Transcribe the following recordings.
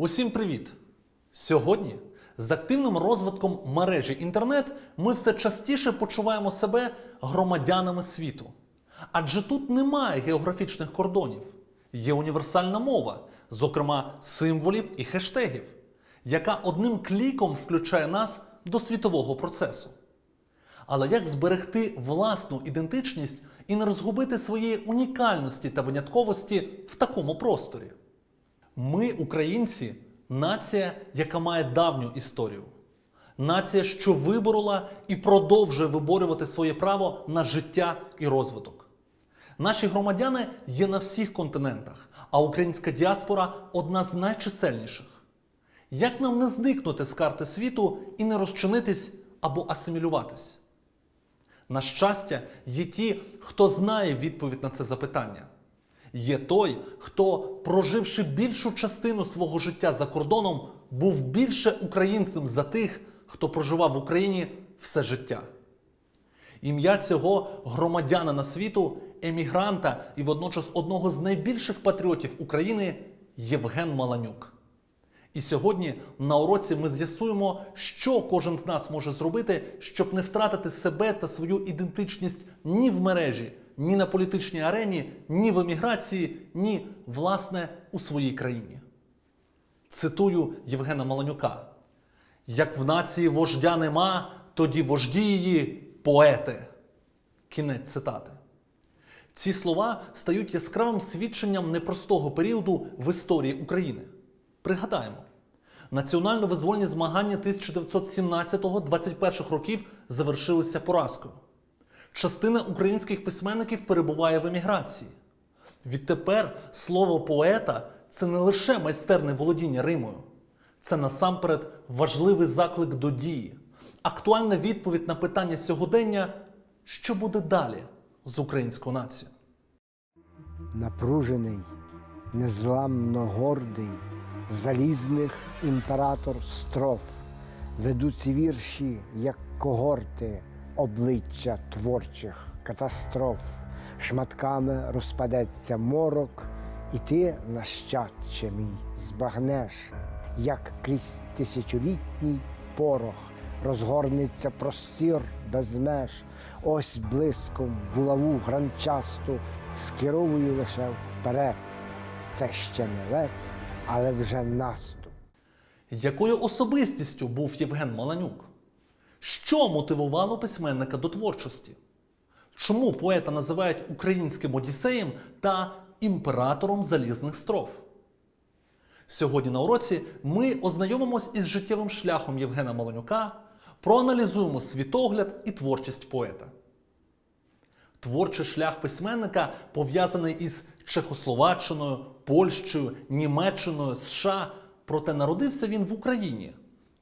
Усім привіт! Сьогодні з активним розвитком мережі інтернет ми все частіше почуваємо себе громадянами світу. Адже тут немає географічних кордонів, є універсальна мова, зокрема символів і хештегів, яка одним кліком включає нас до світового процесу. Але як зберегти власну ідентичність і не розгубити своєї унікальності та винятковості в такому просторі? Ми, українці, нація, яка має давню історію. Нація, що виборола і продовжує виборювати своє право на життя і розвиток. Наші громадяни є на всіх континентах, а українська діаспора одна з найчисельніших. Як нам не зникнути з карти світу і не розчинитись або асимілюватись? На щастя, є ті, хто знає відповідь на це запитання. Є той, хто, проживши більшу частину свого життя за кордоном, був більше українцем за тих, хто проживав в Україні все життя. Ім'я цього громадянина світу, емігранта і водночас одного з найбільших патріотів України Євген Маланюк. І сьогодні на уроці ми з'ясуємо, що кожен з нас може зробити, щоб не втратити себе та свою ідентичність ні в мережі, ні на політичній арені, ні в еміграції, ні, власне, у своїй країні. Цитую Євгена Маланюка: як в нації вождя нема, тоді вожді її поети. Кінець цитати. Ці слова стають яскравим свідченням непростого періоду в історії України. Пригадаємо, національно-визвольні змагання 1917-21 років завершилися поразкою. Частина українських письменників перебуває в еміграції. Відтепер слово поета це не лише майстерне володіння Римою, це насамперед важливий заклик до дії, актуальна відповідь на питання сьогодення, що буде далі з українською нацією. напружений, незламно гордий, залізних імператор строф. Ведуть вірші, як когорти обличчя творчих катастроф. Шматками розпадеться морок, і ти, нащадче мій, збагнеш, як крізь тисячолітній порох розгорнеться простір без меж. Ось блиском булаву гранчасту скеровую лише вперед. Це ще не лед, але вже наступ. Якою особистістю був Євген Маланюк? Що мотивувало письменника до творчості? Чому поета називають українським одіссеєм та імператором залізних строф? Сьогодні на уроці ми ознайомимось із життєвим шляхом Євгена Маланюка, проаналізуємо світогляд і творчість поета. Творчий шлях письменника пов'язаний із Чехословаччиною, Польщею, Німеччиною, США. Проте народився він в Україні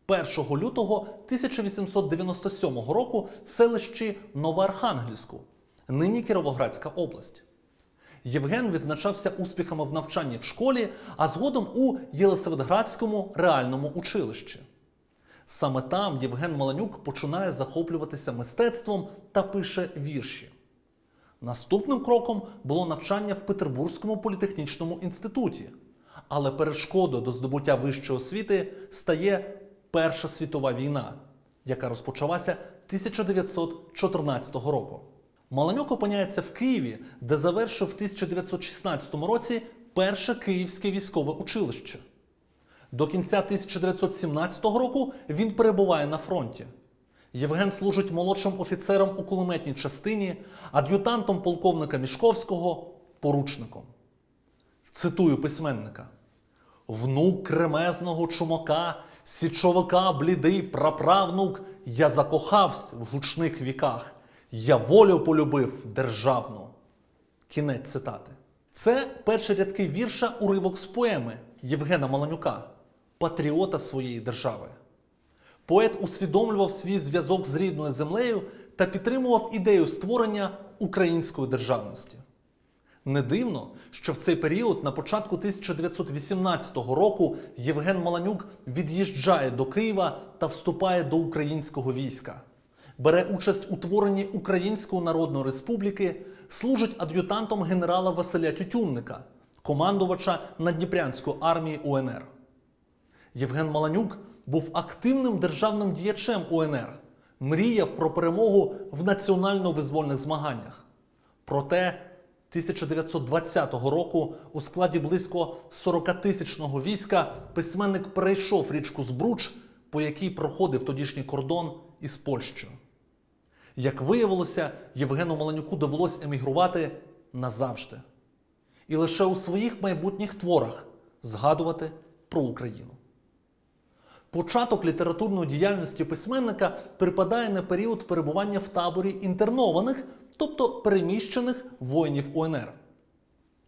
1 лютого 1897 року в селищі Новоархангельську, нині Кіровоградська область. Євген відзначався успіхами в навчанні в школі, а згодом у Єлисаветградському реальному училищі. Саме там Євген Маланюк починає захоплюватися мистецтвом та пише вірші. Наступним кроком було навчання в Петербурзькому політехнічному інституті. Але перешкодою до здобуття вищої освіти стає Перша світова війна, яка розпочалася 1914 року. Маланюк опиняється в Києві, де завершив в 1916 році перше Київське військове училище. До кінця 1917 року він перебуває на фронті. Євген служить молодшим офіцером у кулеметній частині, ад'ютантом полковника Мішковського, поручником. Цитую письменника: Внук кремезного чумака, січовика блідий праправнук, я закохався в гучних віках, я волю полюбив державну. Кінець цитати. Це перші рядки вірша уривок з поеми Євгена Маланюка, патріота своєї держави. Поет усвідомлював свій зв'язок з рідною землею та підтримував ідею створення української державності. Не дивно, що в цей період, на початку 1918 року, Євген Маланюк від'їжджає до Києва та вступає до українського війська, бере участь у творенні Української Народної Республіки, служить ад'ютантом генерала Василя Тютюнника, командувача Надніпрянської армії УНР. Євген Маланюк був активним державним діячем УНР, мріяв про перемогу в національно-визвольних змаганнях. Проте 1920 року у складі близько 40-тисячного війська письменник перейшов річку Збруч, по якій проходив тодішній кордон із Польщею. Як виявилося, Євгену Маланюку довелось емігрувати назавжди. І лише у своїх майбутніх творах згадувати про Україну. Початок літературної діяльності письменника припадає на період перебування в таборі інтернованих, тобто переміщених воїнів УНР.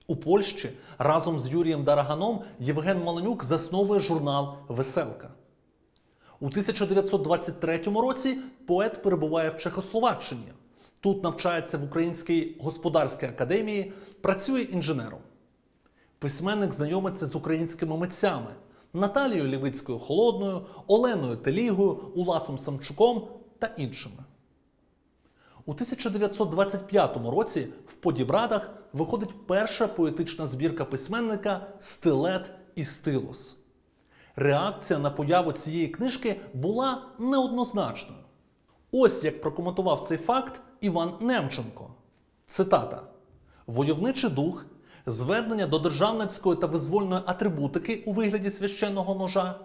У Польщі разом з Юрієм Дараганом Євген Маланюк засновує журнал Веселка. У 1923 році поет перебуває в Чехословаччині. Тут навчається в Українській господарській академії, працює інженером. Письменник знайомиться з українськими митцями Наталією Лівицькою Холодною, Оленою Телігою, Уласом Самчуком та іншими. У 1925 році в Подібрадах виходить перша поетична збірка письменника Стилет і Стилос. Реакція на появу цієї книжки була неоднозначною. Ось як прокоментував цей факт Іван Немченко. Цитата: Войовничий дух, звернення до державницької та визвольної атрибутики у вигляді священного ножа,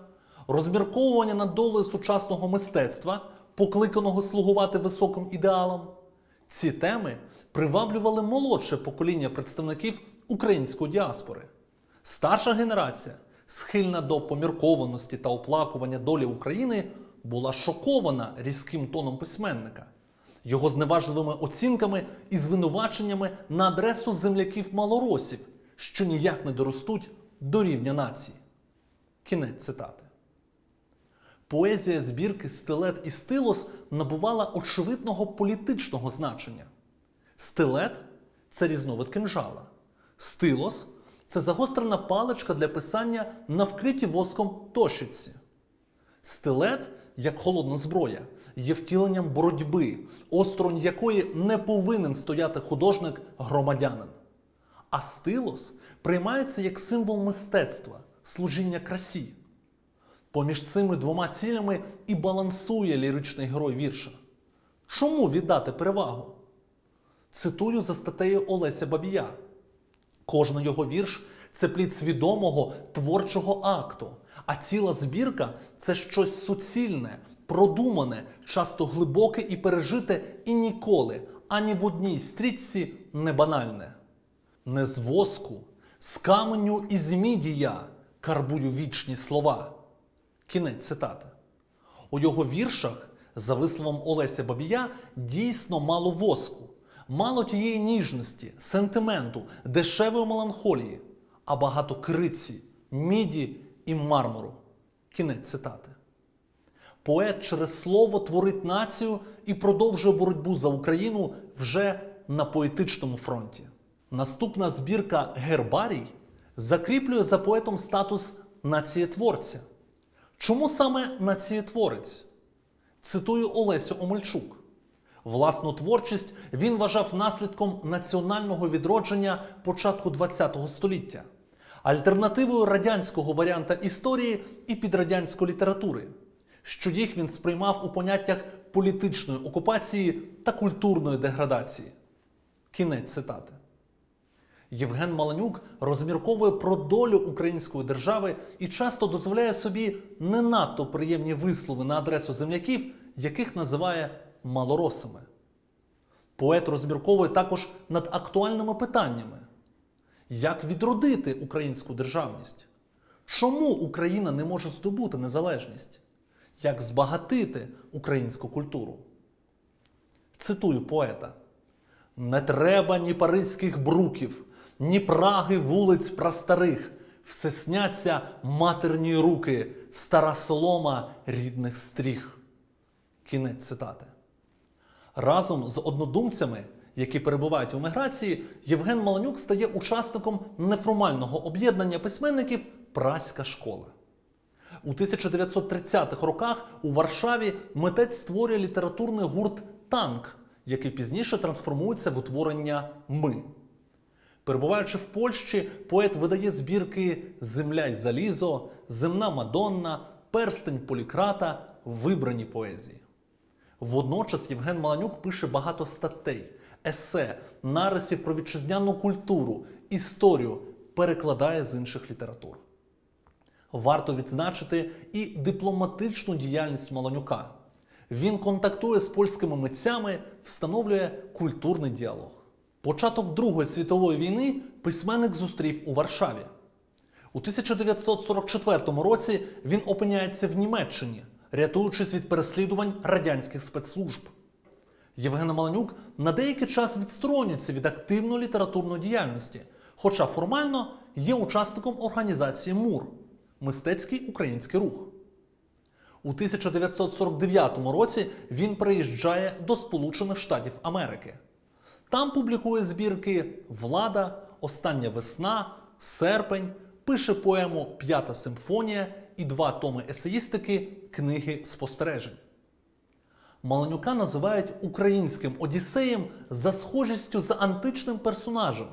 розмірковування над долею сучасного мистецтва, покликаного слугувати високим ідеалам. Ці теми приваблювали молодше покоління представників української діаспори. Старша генерація, схильна до поміркованості та оплакування долі України, була шокована різким тоном письменника, його зневажливими оцінками і звинуваченнями на адресу земляків малоросів, що ніяк не доростуть до рівня нації. Кінець цитати. Поезія збірки Стилет і Стилос набувала очевидного політичного значення. Стилет це різновид кинжала. Стилос це загострена паличка для писання на вкритій воском тощиці. Стилет, як холодна зброя, є втіленням боротьби, осторонь якої не повинен стояти художник-громадянин. А стилос приймається як символ мистецтва, служіння красі. Поміж цими двома цілями і балансує ліричний герой вірша. Чому віддати перевагу? Цитую за статтею Олеся Бабія. Кожен його вірш це плід свідомого творчого акту, а ціла збірка це щось суцільне, продумане, часто глибоке і пережите, і ніколи ані в одній стрічці не банальне. Не з воску, з каменю і з міді я карбую вічні слова. Кінець цитати. У його віршах, за висловом Олеся Бабія, дійсно мало воску, мало тієї ніжності, сентименту, дешевої меланхолії, а багато криці, міді і мармуру. Кінець цитати. Поет через слово творить націю і продовжує боротьбу за Україну вже на поетичному фронті. Наступна збірка Гербарій закріплює за поетом статус націєтворця. Чому саме націєтворець? Цитую Олесю Омельчук. Власну творчість він вважав наслідком національного відродження початку ХХ століття, альтернативою радянського варіанта історії і підрадянської літератури, що їх він сприймав у поняттях політичної окупації та культурної деградації. Кінець цитати. Євген Маланюк розмірковує про долю української держави і часто дозволяє собі не надто приємні вислови на адресу земляків, яких називає малоросами. Поет розмірковує також над актуальними питаннями: як відродити українську державність? Чому Україна не може здобути незалежність? Як збагатити українську культуру? Цитую поета. Не треба ні паризьких бруків, ні праги вулиць прастарих. Все сняться матерні руки, стара солома рідних стріх. Кінець цитати. Разом з однодумцями, які перебувають в еміграції, Євген Маланюк стає учасником неформального об'єднання письменників Праська школа. У 1930-х роках у Варшаві митець створює літературний гурт Танк, який пізніше трансформується в утворення Ми. Перебуваючи в Польщі, поет видає збірки Земля й залізо, Земна Мадонна, Перстень Полікрата, вибрані поезії. Водночас Євген Маланюк пише багато статей, есе, нарисів про вітчизняну культуру, історію, перекладає з інших літератур. Варто відзначити і дипломатичну діяльність Маланюка. Він контактує з польськими митцями, встановлює культурний діалог. Початок Другої світової війни письменник зустрів у Варшаві. У 1944 році він опиняється в Німеччині, рятуючись від переслідувань радянських спецслужб. Євген Маланюк на деякий час відсторонюється від активної літературної діяльності, хоча формально є учасником організації МУР мистецький український рух. У 1949 році він приїжджає до Сполучених Штатів Америки. Там публікує збірки Влада, Остання весна, Серпень, пише поему П'ята симфонія і два томи есеїстики Книги спостережень. Маленюка називають українським Одіссеєм за схожістю з античним персонажем,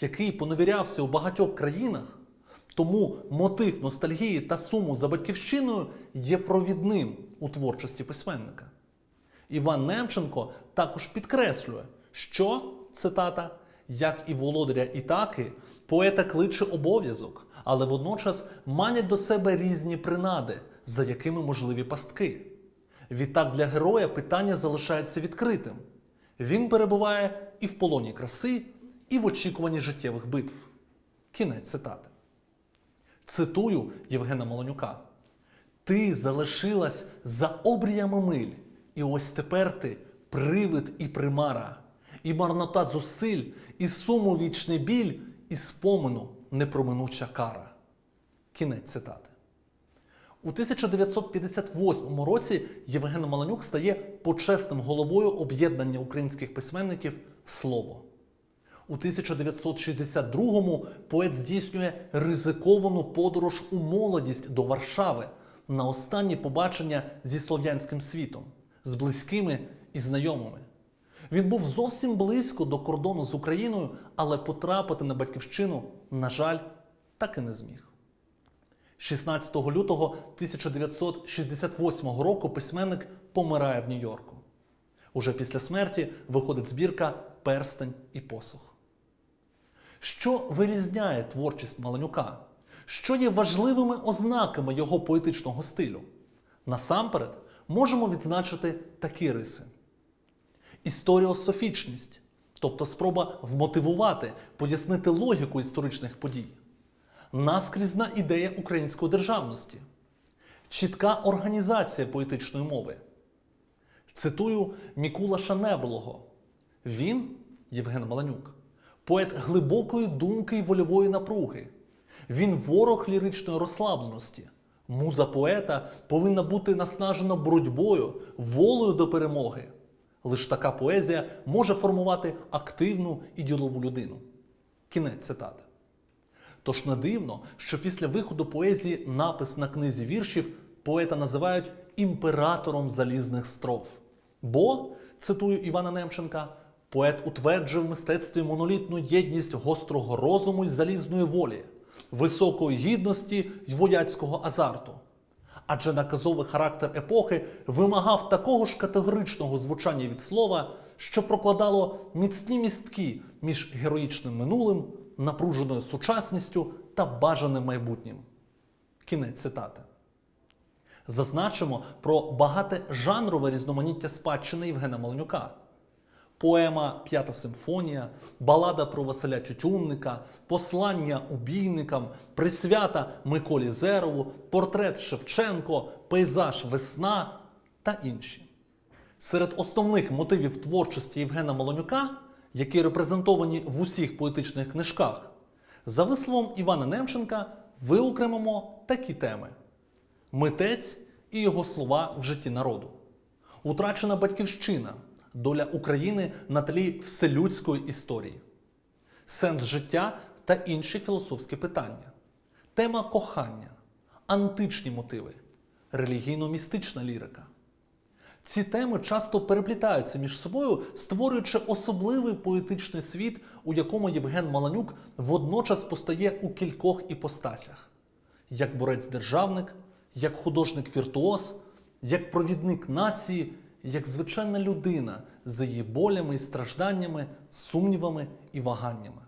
який поневірявся у багатьох країнах. Тому мотив ностальгії та суму за батьківщиною є провідним у творчості письменника. Іван Немченко також підкреслює, що цитата, як і володаря Ітаки, поета кличе обов'язок, але водночас манять до себе різні принади, за якими можливі пастки. Відтак для героя питання залишається відкритим. Він перебуває і в полоні краси, і в очікуванні життєвих битв. Кінець цитати. Цитую Євгена Молонюка: Ти залишилась за обріями миль, і ось тепер ти привид і примара, і марнота зусиль, і суму вічний біль, і спомину непроминуча кара. Кінець цитати. У 1958 році Євген Маланюк стає почесним головою об'єднання українських письменників Слово. У 1962-му поет здійснює ризиковану подорож у молодість до Варшави на останні побачення зі слов'янським світом, з близькими і знайомими. Він був зовсім близько до кордону з Україною, але потрапити на батьківщину, на жаль, так і не зміг. 16 лютого 1968 року письменник помирає в Нью-Йорку. Уже після смерті виходить збірка Перстень і посух. Що вирізняє творчість Маланюка? Що є важливими ознаками його поетичного стилю? Насамперед можемо відзначити такі риси: історіософічність, тобто спроба вмотивувати, пояснити логіку історичних подій, наскрізна ідея української державності, чітка організація поетичної мови. Цитую Мікулаша Невролого. Він, Євген Маланюк, поет глибокої думки й вольової напруги. Він ворог ліричної розслабленості. Муза поета повинна бути наснажена боротьбою, волею до перемоги. Лиш така поезія може формувати активну і ділову людину. Кінець цитати. Тож не дивно, що після виходу поезії напис на книзі віршів поета називають імператором залізних строф. Бо, цитую Івана Немченка, поет утверджує в мистецтві монолітну єдність гострого розуму й залізної волі, високої гідності й вояцького азарту. Адже наказовий характер епохи вимагав такого ж категоричного звучання від слова, що прокладало міцні містки між героїчним минулим, напруженою сучасністю та бажаним майбутнім. Кінець цитати. Зазначимо про багате жанрове різноманіття спадщини Євгена Маланюка. Поема П'ята симфонія, балада про Василя Тютюнника, послання убійникам, присвята Миколі Зерову, портрет Шевченко, пейзаж Весна та інші. Серед основних мотивів творчості Євгена Малонюка, які репрезентовані в усіх поетичних книжках, за висловом Івана Немченка виокремимо такі теми: митець і його слова в житті народу, утрачена батьківщина, доля України на тлі вселюдської історії, сенс життя та інші філософські питання, тема кохання, античні мотиви, релігійно-містична лірика. Ці теми часто переплітаються між собою, створюючи особливий поетичний світ, у якому Євген Маланюк водночас постає у кількох іпостасях: як борець-державник, як художник-віртуоз, як провідник нації, як звичайна людина з її болями і стражданнями, сумнівами і ваганнями.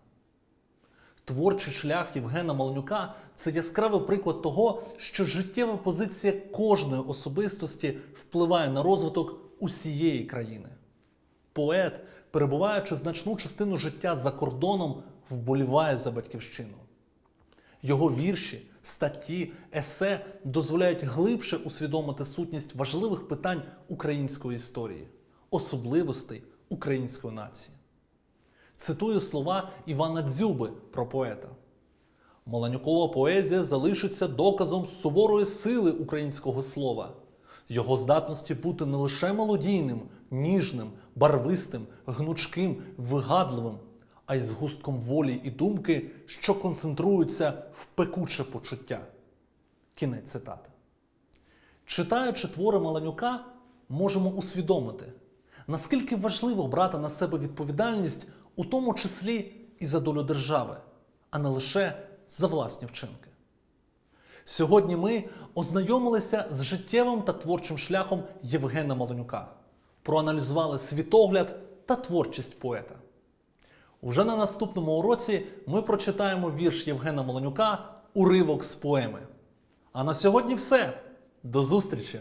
Творчий шлях Євгена Маланюка це яскравий приклад того, що життєва позиція кожної особистості впливає на розвиток усієї країни. Поет, перебуваючи значну частину життя за кордоном, вболіває за батьківщину. Його вірші, статті, есе дозволяють глибше усвідомити сутність важливих питань української історії, особливостей української нації. Цитую слова Івана Дзюби про поета. Маланюкова поезія залишиться доказом суворої сили українського слова, його здатності бути не лише мелодійним, ніжним, барвистим, гнучким, вигадливим, а й з густком волі і думки, що концентруються в пекуче почуття. Кінець цитати. Читаючи твори Маланюка, можемо усвідомити, наскільки важливо брати на себе відповідальність, у тому числі і за долю держави, а не лише за власні вчинки. Сьогодні ми ознайомилися з життєвим та творчим шляхом Євгена Маланюка, проаналізували світогляд та творчість поета. Уже на наступному уроці ми прочитаємо вірш Євгена Молонюка Уривок з поеми. А на сьогодні все. До зустрічі!